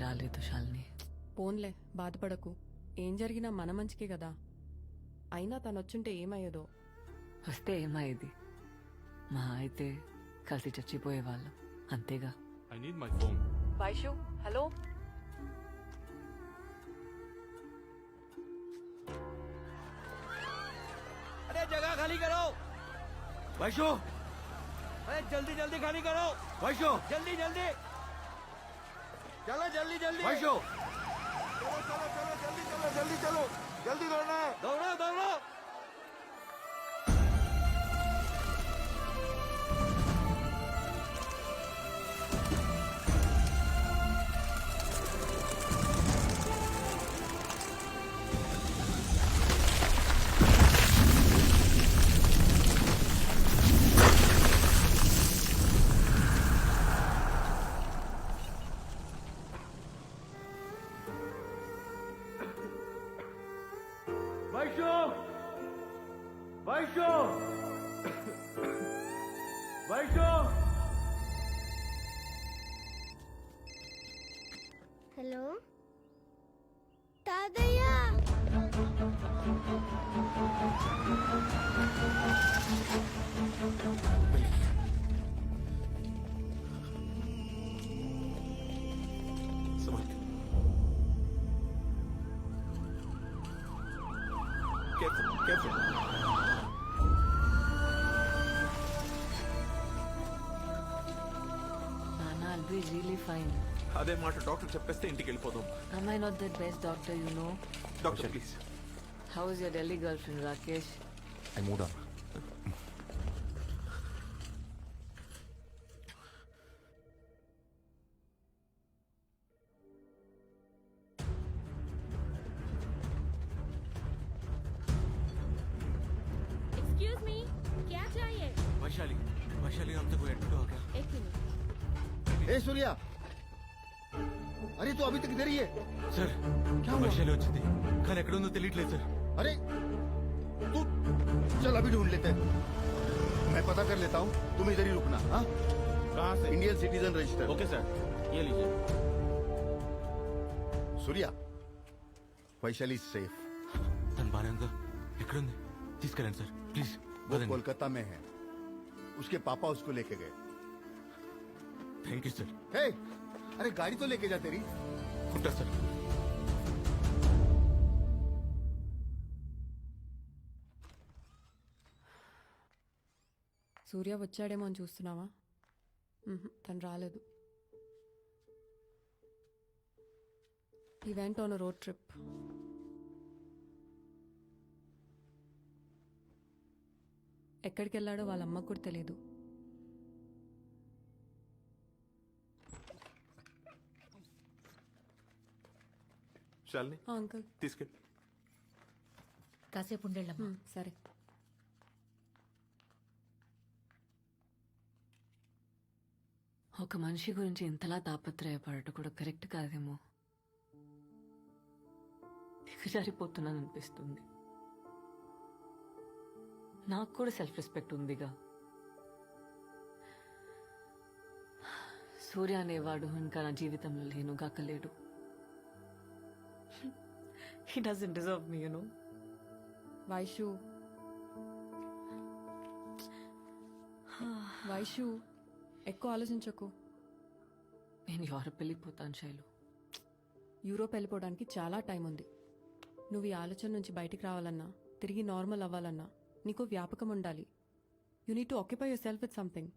రాలేదు శాలిని పోన్లే బాధపడకు ఏం జరిగినా మన మంచికే కదా అయినా తను వచ్చుంటే ఏమయ్యేదో వస్తే ఏమయ్యేది మా అయితే కలిసి చచ్చిపోయేవాళ్ళం అంతేగా I need my phone. Vaishu hello अरे जगह खाली करो वैशो अरे जल्दी जल्दी खाली करो वैशो जल्दी जल्दी चलो जल्दी जल्दी। चलो चलो चलो जल्दी चलो जल्दी चलो। जल्दी दौड़ना है। दौड़ो दौड़ो। హలో తాతయ్య Careful, careful. నాన్న I'll be really fine. అదే మాట డాక్టర్ చెప్పేస్తే ఇంటికి వెళ్ళిపోదాం Am I not the best doctor you know? Doctor please How is your Delhi girlfriend, Rakesh? I mood on excuse me क्या चाहिए వైశాలి వైశాలి అంతా कोई एडमिट हो गया एक मिनट ए सूर्या अरे तू अभी तक इधर ही है సార్ क्या हुआ? వైశాలి వచ్చింది కానీ ఎక్కడ ఉందో తెలియట్లేదు సార్ अरे तू चल अभी ढूंढ लेते हैं मैं पता कर लेता हूँ तुम इधर ही रुकना हाँ कहाँ से Indian citizen register okay sir ये लीजिए सूर्या वैशाली सेफ తను బానే ఉందా ఎక్కడుంది తీసుకెళ్ళండి సార్ ప్లీజ్ वो कोलकाता में है उसके पापा उसको लेके गए థ్యాంక్ యూ సార్ हे अरे गाड़ी तो लेके जा तेरी ఉంటా సార్ సూర్య వచ్చాడేమో అని చూస్తున్నావా మ్హూ, తను రాలేదు ఈ వెంట ఆన్ రోడ్ ట్రిప్ ఎక్కడికి వెళ్ళాడో వాళ్ళ అమ్మకు కూడా తెలియదు శాలిని అంకుల్. తీసుకెళ్ళి. కాసేపు ఉండేళ్ళమ్మా. సరే. ఒక మనిషి గురించి ఇంతలా తాపత్రయపడటం కూడా కరెక్ట్ కాదేమో. దిగజారిపోతున్నాను అనిపిస్తుంది. నాకు కూడా సెల్ఫ్ రెస్పెక్ట్ ఉందిగా. సూర్య అనేవాడు ఇంకా నా జీవితంలో లేనుగా కలేడు he doesn't deserve me you know Vaishu Vaishu ఎక్కువ ఆలోచించకు. నేను యూరప్ వెళ్ళిపోతాను శైలు? యూరోప్ వెళ్ళిపోవడానికి చాలా టైం ఉంది. నువ్వు ఈ ఆలోచన నుంచి బయటికి రావాలన్నా తిరిగి నార్మల్ అవ్వాలన్నా నీకు వ్యాపకం ఉండాలి. You need to occupy yourself with something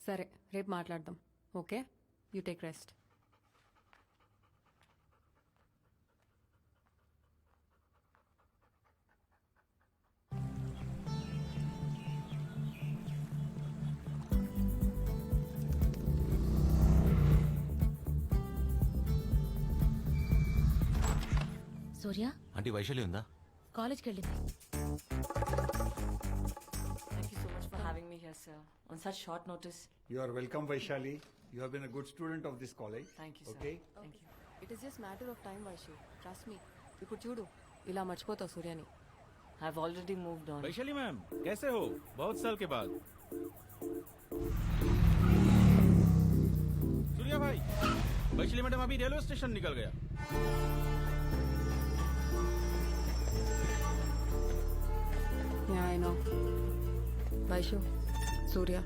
సరే రేపు మాట్లాడదాం. Okay? You take rest Surya aunty Vaishali ఉందా కాలేజ్కి వెళ్ళింది Thank you so much for having me here, sir. On such short notice. You are welcome, Vaishali. You have been a good student of this college. Thank you, sir. Okay. Thank you. It is just matter of time Vaishu trust me ఇప్పుడు చూడు ఇలా మర్చిపోతావు సూర్యని I've already moved on. Vaishali ma'am कैसे हो बहुत साल के बाद सूर्या भाई वैशाली मैडम अभी रेलवे स्टेशन निकल गया నో వైషు సూర్య.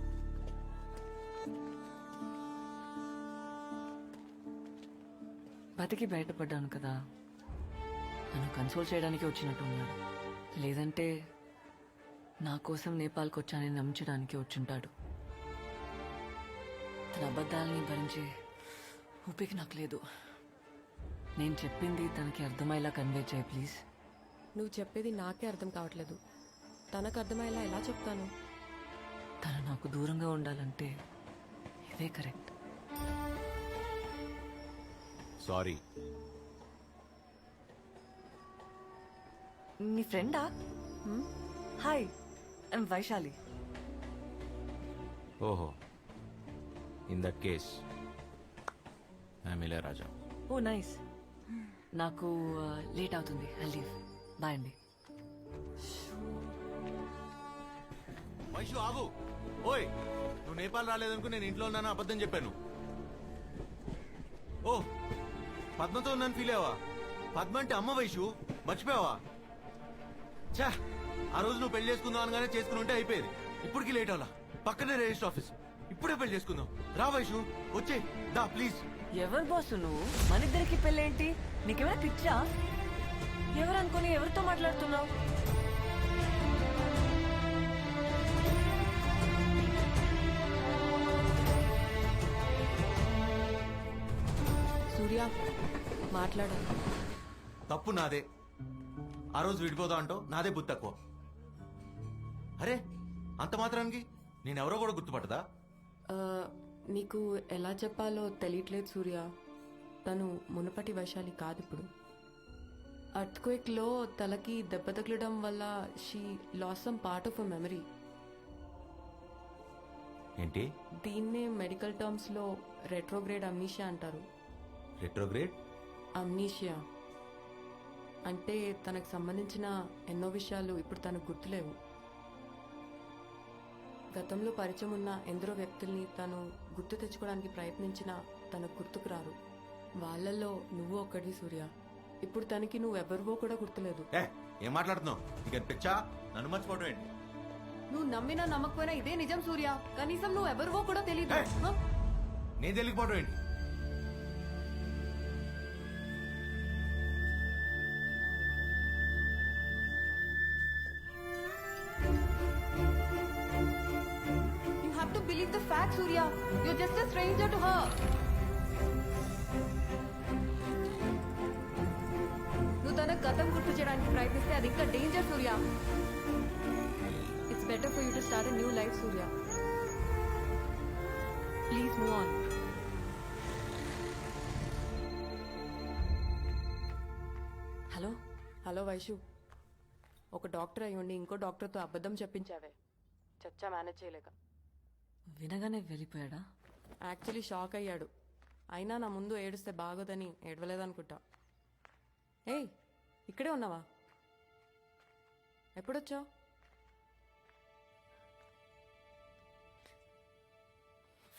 బతికి బయటపడ్డాను కదా. నన్ను కన్సోల్ చేయడానికి వచ్చినట్టు ఉన్నాడు లేదంటే నా కోసం నేపాల్కి వచ్చానని నమ్మించడానికి వచ్చుంటాడు. తన అబద్ధాలని భరించే ఊపిక నాకు లేదు. నేను చెప్పింది తనకి అర్థమయ్యేలా కన్వే చేయి ప్లీజ్. నువ్వు చెప్పేది నాకే అర్థం కావట్లేదు. తనకు అర్థమయ్యేలా ఎలా చెప్తాను? తను నాకు దూరంగా ఉండాలంటే ఇదే కరెక్ట్. సారీ. నీ ఫ్రెండా? Hi I'm Vaishali. ఓహో in that case I'm Raja oh nice. నాకు లేట్ అవుతుంది ఐ లీవ్. బాయ్ అండి. వైషు ఆగు. ఓయ్ నువ్వు నేపాల్ రాలేదనుకుని నేను ఇంట్లో ఉన్నాను అబద్ధం చెప్పాను. ఓ పద్మతో ఉన్నాను ఫీల్ అవ్వా పద్మ అంటే అమ్మ వైషు మర్చిపోయావా? ఛా ఆ రోజు నువ్వు పెళ్ళి చేసుకుందాం అనగానే చేసుకుని ఉంటే అయిపోయేది. ఇప్పటికి లేట్ అవ్వాలా? పక్కనే రిజిస్టర్ ఆఫీస్. ఇప్పుడే పెళ్ళి చేసుకుందాం. రా వైషు వచ్చే దా ప్లీజ్ ఎవరు బాసు నువ్వు? మన ఇద్దరికి పెళ్ళేంటి? నీకెవరా పిచ్చా? ఎవరు అనుకుని ఎవరితో మాట్లాడుతున్నావు? మాట్లాడాలి తప్పు నాదే. ఆ రోజు విడిపోదా అంటో నాదే బుద్ధి తక్కువ. అరే అంత మాత్రానికి? నేనెవరో కూడా గుర్తుపట్టదా? నీకు ఎలా చెప్పాలో తెలియట్లేదు సూర్య. తను మునుపటి వైశాలి కాదు ఇప్పుడు అర్త్క్వేక్లో తలకి దెబ్బ తగలడం వల్ల she lost some part of a memory ఏంటి? దీన్నే మెడికల్ టర్మ్స్లో రెట్రోగ్రేడ్ అమ్నీషియా అంటారు. రెట్రోగ్రేడ్ అమ్నీషియా అంటే తనకు సంబంధించిన ఎన్నో విషయాలు ఇప్పుడు తనకు గుర్తులేవు. గతంలో పరిచయం ఉన్న ఎందరో వ్యక్తుల్ని తను గుర్తు తెచ్చుకోవడానికి ప్రయత్నించినా తనకు గుర్తుకు రారు. వాళ్ళల్లో నువ్వు ఒక్కడివి సూర్య. ఇప్పుడు తనకి నువ్వెవరివో కూడా గుర్తులేదు. ఏ ఏం మాట్లాడుతున్నావు? ఇక పిచ్చా? నన్ను మర్చిపోవడం ఏంటి? నువ్వు నమ్మినా నమ్మకపోయినా ఇదే నిజం సూర్య. కనీసం నువ్వు ఎవరివో కూడా తెలియదు! నేను తెలియకపోవడం ఏంటి? Have the fact, Surya. You're just a stranger to her. నువ్వు తన గతం గుర్తు చేయడానికి ప్రయత్నిస్తే అది ఇంకా danger Surya it's better for you to start new life Surya please move on hello hello Vaishu ఒక డాక్టర్ అయి ఉండి ఇంకో డాక్టర్తో అబద్ధం చెప్పించావే. చచ్చా మేనేజ్ చేయలేక. వినగానే వెళ్ళిపోయాడా? యాక్చువల్లీ షాక్ అయ్యాడు. అయినా నా ముందు ఏడుస్తే బాగోదని ఏడవలేదనుకుంటా. ఏయ్ ఇక్కడే ఉన్నావా? ఎప్పుడొచ్చావు?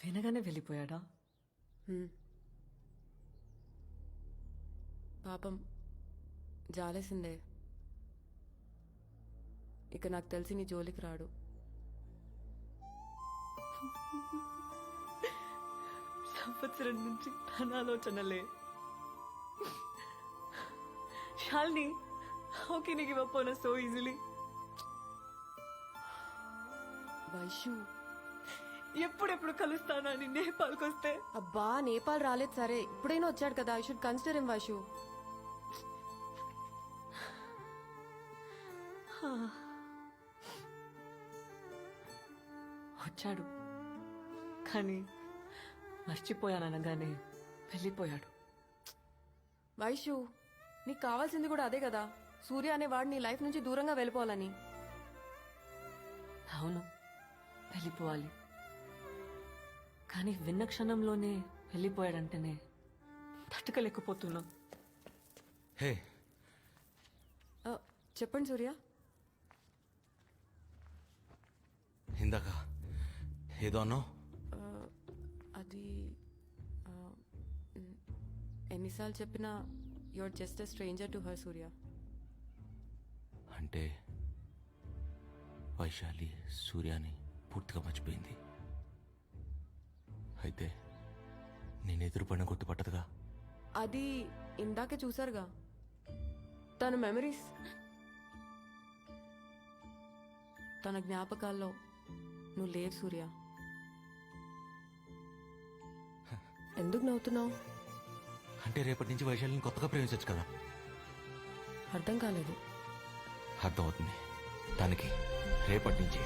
వినగానే వెళ్ళిపోయాడా? పాపం జాలేసిందే. ఇక నాకు తెలిసి నీ జోలికి రాడు. సంవత్సరం నుంచి తన ఆలోచనలే Shalini how can give up on so easily Vaishu. ఎప్పుడెప్పుడు కలుస్తానని నేపాల్కి వస్తే అబ్బా నేపాల్ రాలేదు సరే. ఇప్పుడైనా వచ్చాడు కదా. I should consider him Vaishu. వచ్చాడు. కానీ మర్చిపోయాననగానే వెళ్ళిపోయాడు. వైషు నీకు కావాల్సింది కూడా అదే కదా. సూర్య అనే వాడు నీ లైఫ్ నుంచి దూరంగా వెళ్ళిపోవాలని. అవును వెళ్ళిపోవాలి. కానీ విన్న క్షణంలోనే వెళ్ళిపోయాడంటేనే తట్టుకోలేకపోతున్నా హే. చెప్పండి సూర్య. ఇందాక ఏదో అన్నావు? ఎన్నిసార్లు చెప్పినా your just a stranger to her Surya అంటే వైశాలి సూర్యాని పూర్తిగా మర్చిపోయింది. అయితే నేను ఎదురుపడిన గుర్తుపట్టదుగా అది ఇందాకే చూసారుగా తన మెమరీస్ తన జ్ఞాపకాల్లో నువ్వు లేవు సూర్య. ఎందుకు నవ్వుతున్నావు? అంటే రేపటి నుంచి వైశాలిని కొత్తగా ప్రేమించచ్చు కదా? అర్థం కాలేదు. అర్థమవుతుంది. దానికి రేపటి నుంచి